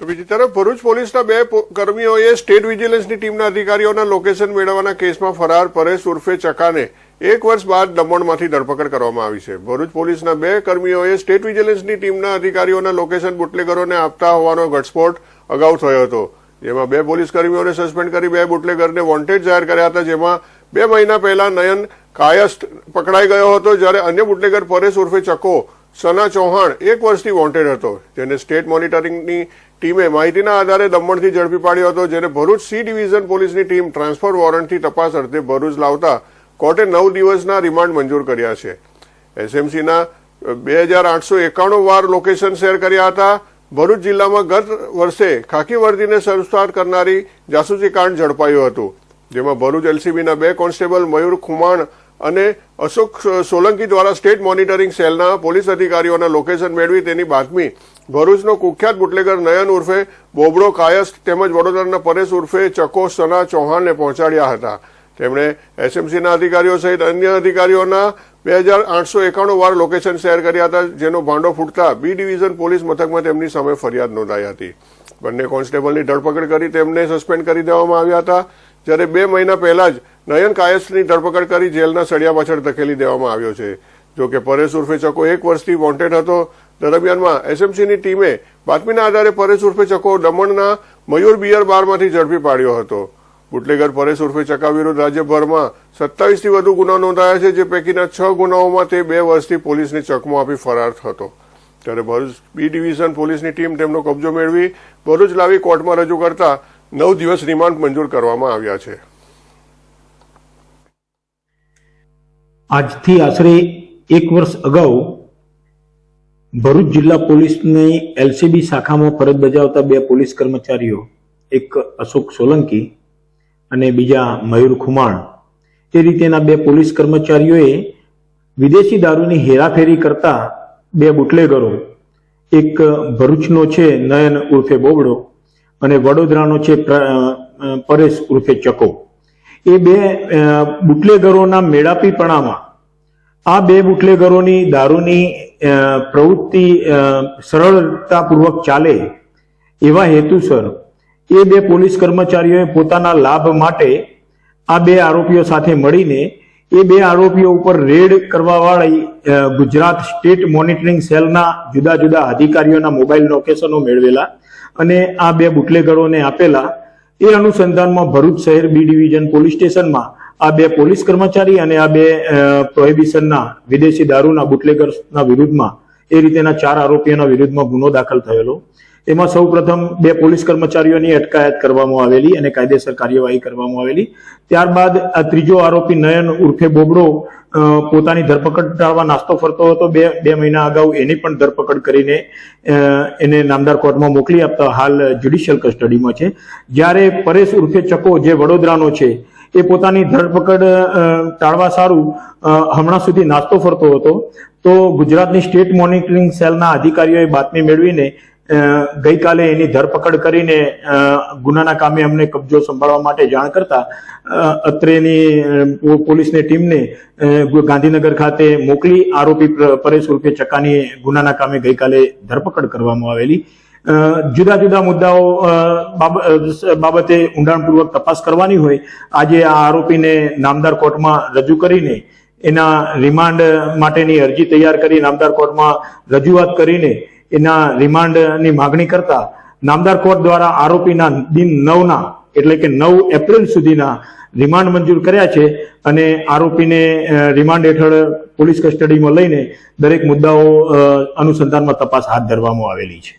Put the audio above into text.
તો બીજી તરફ ભરૂચ પોલીસના બે કર્મીઓએ સ્ટેટ વિજિલન્સની ટીમના અધિકારીઓના લોકેશન મેળવવાના કેસમાં ફરાર પરેશ ઉર્ફે ચકાને એક વર્ષ બાદ દમણમાંથી ધરપકડ કરવામાં આવી છે. ભરૂચ પોલીસના બે કર્મીઓએ સ્ટેટ વિજિલન્સની ટીમના અધિકારીઓના લોકેશન બુટલેગરોને આપતા હોવાનો ઘટસ્ફોટ અગાઉ થયો હતો. જેમાં બે પોલીસ કર્મીઓને સસ્પેન્ડ કરી બે બુટલેગરને વોન્ટેડ જાહેર કર્યા હતા. જેમાં બે મહિના પહેલા નયન કાયસ્થ પકડાઈ ગયો હતો, જ્યારે અન્ય બુટલેગર પરેશ ઉર્ફે ચકો સના ચૌહાણ એક વર્ષથી વોન્ટેડ હતો. જેને સ્ટેટ મોનિટરિંગની ટીમે માહિતીના આધારે દમણથી ઝડપી પાડ્યો હતો, જેને ભરૂચ સી ડિવિઝન પોલીસની ટીમ ટ્રાન્સફર વોરંટથી તપાસ અર્થે ભરૂચ લાવતા કોર્ટે નવ દિવસના રિમાન્ડ મંજૂર કર્યા છે. એસએમસીના બે હજાર આઠસો એકાણું વાર લોકેશન શેર કર્યા હતા. ભરૂચ જિલ્લામાં ગત વર્ષે ખાકી વર્દીને સંસ્થાર કરનારી જાસૂસી કાંડ ઝડપાયું હતું, જેમાં ભરૂચ એલસીબીના બે કોન્સ્ટેબલ મયુર ખુમાણ અને અશોક સોલંકી દ્વારા સ્ટેટ મોનિટરિંગ સેલના પોલીસ અધિકારીઓના લોકેશન મેળવી તેની બાતમી. ભરૂચનો કુખ્યાત બુટલેગર નયન ઉર્ફે બોબડો કાયસ્થ તેમજ વડોદરાના પરેશ ઉર્ફે ચકો સના ચૌહાણને પહોંચાડ્યા હતા. તેમણે એસએમસીના અધિકારીઓ સહિત અન્ય અધિકારીઓના બે હજાર આઠસો એકાણું વાર લોકેશન શેર કર્યા હતા, જેનો ભાંડો ફૂટતા બી ડિવિઝન પોલીસ મથકમાં તેમની સામે ફરિયાદ નોંધાઈ હતી. બંને કોન્સ્ટેબલની ધરપકડ કરી તેમને સસ્પેન્ડ કરી દેવામાં આવ્યા હતા. જ્યારે બે મહિના પહેલા જ નયન કાયસની ધરપકડ કરી જેલના સળિયા પાછળ ધકેલી દેવામાં આવ્યો છે. જો કે પરેશ ઉર્ફે ચકો એક વર્ષથી વોન્ટેડ હતો. દરમિયાનમાં એસએમસીની ટીમે બાતમીના આધારે પરેશ ઉર્ફે ચકો દમણના મયુર બિયર બારમાંથી ઝડપી પાડ્યો હતો. બુટલેગર પરેશ ઉર્ફે ચકા વિરુદ્ધ રાજ્યભરમાં સત્તાવીસથી વધુ ગુના નોંધાયા છે, જે પૈકીના છ ગુનાઓમાં તે બે વર્ષથી પોલીસને ચકમો આપી ફરાર હતો. ત્યારે ભરૂચ બી ડિવિઝન પોલીસની ટીમ તેમનો કબજો મેળવી ભરૂચ લાવી કોર્ટમાં રજૂ કરતા નવ દિવસ રિમાન્ડ મંજૂર કરવામાં આવ્યા છે. આજથી આશરે એક વર્ષ અગાઉ ભરૂચ જિલ્લા પોલીસની એલસીબી શાખામાં ફરજ બજાવતા બે પોલીસ કર્મચારીઓ, એક અશોક સોલંકી અને બીજા મયુર ખુમાણ, એ રીતેના બે પોલીસ કર્મચારીઓએ વિદેશી દારૂની હેરાફેરી કરતા બે બુટલેગરો, એક ભરૂચનો છે નયન ઉર્ફે બોબડો અને વડોદરાનો છે પરેશ ઉર્ફે ચકો. એ બે બુટલેગરોના મેળાપીપણામાં. આ બે બુટલેગરોની દારૂની પ્રવૃત્તિ સરળતાપૂર્વક ચાલે એવા હેતુસર એ બે પોલીસ કર્મચારીઓએ પોતાના લાભ માટે આ બે આરોપીઓ સાથે મળીને એ બે આરોપીઓ ઉપર રેડ કરવાવાળી ગુજરાત સ્ટેટ મોનિટરિંગ સેલના જુદા જુદા અધિકારીઓના મોબાઈલ લોકેશનો મેળવેલા અને આ બે બુટલેગરોને આપેલા એ અનુસંધાનમાં ભરૂચ શહેર બી ડિવિઝન પોલીસ સ્ટેશનમાં આ બે પોલીસ કર્મચારી અને આ બે પ્રોહિબિશનના વિદેશી દારૂના બુટલેગર્સના વિરુદ્ધમાં એ રીતેના ચાર આરોપીઓના વિરુદ્ધમાં ગુનો દાખલ થયેલો. એમાં સૌ પ્રથમ બે પોલીસ કર્મચારીઓની અટકાયત કરવામાં આવેલી અને કાયદેસર કાર્યવાહી કરવામાં આવેલી. ત્યારબાદ આ ત્રીજો આરોપી નયન ઉર્ફે બોબડો પોતાની ધરપકડ ટાળવા નાસ્તો ફરતો હતો. બે બે મહિના અગાઉ એની પણ ધરપકડ કરીને એને નામદાર કોર્ટમાં મોકલી આપતા હાલ જ્યુડિશિયલ કસ્ટડીમાં છે. જ્યારે પરેશ ઉર્ફે ચકો જે વડોદરાનો છે, એ પોતાની ધરપકડ ટાળવા સારું હમણાં સુધી નાસ્તો ફરતો હતો. તો ગુજરાતની સ્ટેટ મોનિટરિંગ સેલના અધિકારીઓએ બાતમી મેળવીને ગઈકાલે એની ધરપકડ કરીને ગુનાના કામે અમને કબજો સંભાળવા માટે જાણ કરતા અત્રેની પોલીસની ટીમને ગાંધીનગર ખાતે મોકલી આરોપી પ્ર- પરેશ ઉર્ફે ચકાની ગુનાના કામે ગઈકાલે ધરપકડ કરવામાં આવેલી. જુદા જુદા મુદ્દાઓ બાબતે ઊંડાણપૂર્વક તપાસ કરવાની હોય. આજે આ આરોપીને નામદાર કોર્ટમાં રજૂ કરીને, એના રિમાન્ડ માટેની અરજી તૈયાર કરી નામદાર કોર્ટમાં રજૂઆત કરીને એના રિમાન્ડની માગણી કરતા નામદાર કોર્ટ દ્વારા આરોપીના દિન નવના એટલે કે નવ એપ્રિલ સુધીના રિમાન્ડ મંજૂર કર્યા છે અને આરોપીને રિમાન્ડ હેઠળ પોલીસ કસ્ટડીમાં લઈને દરેક મુદ્દાઓ અનુસંધાનમાં તપાસ હાથ ધરવામાં આવેલી છે.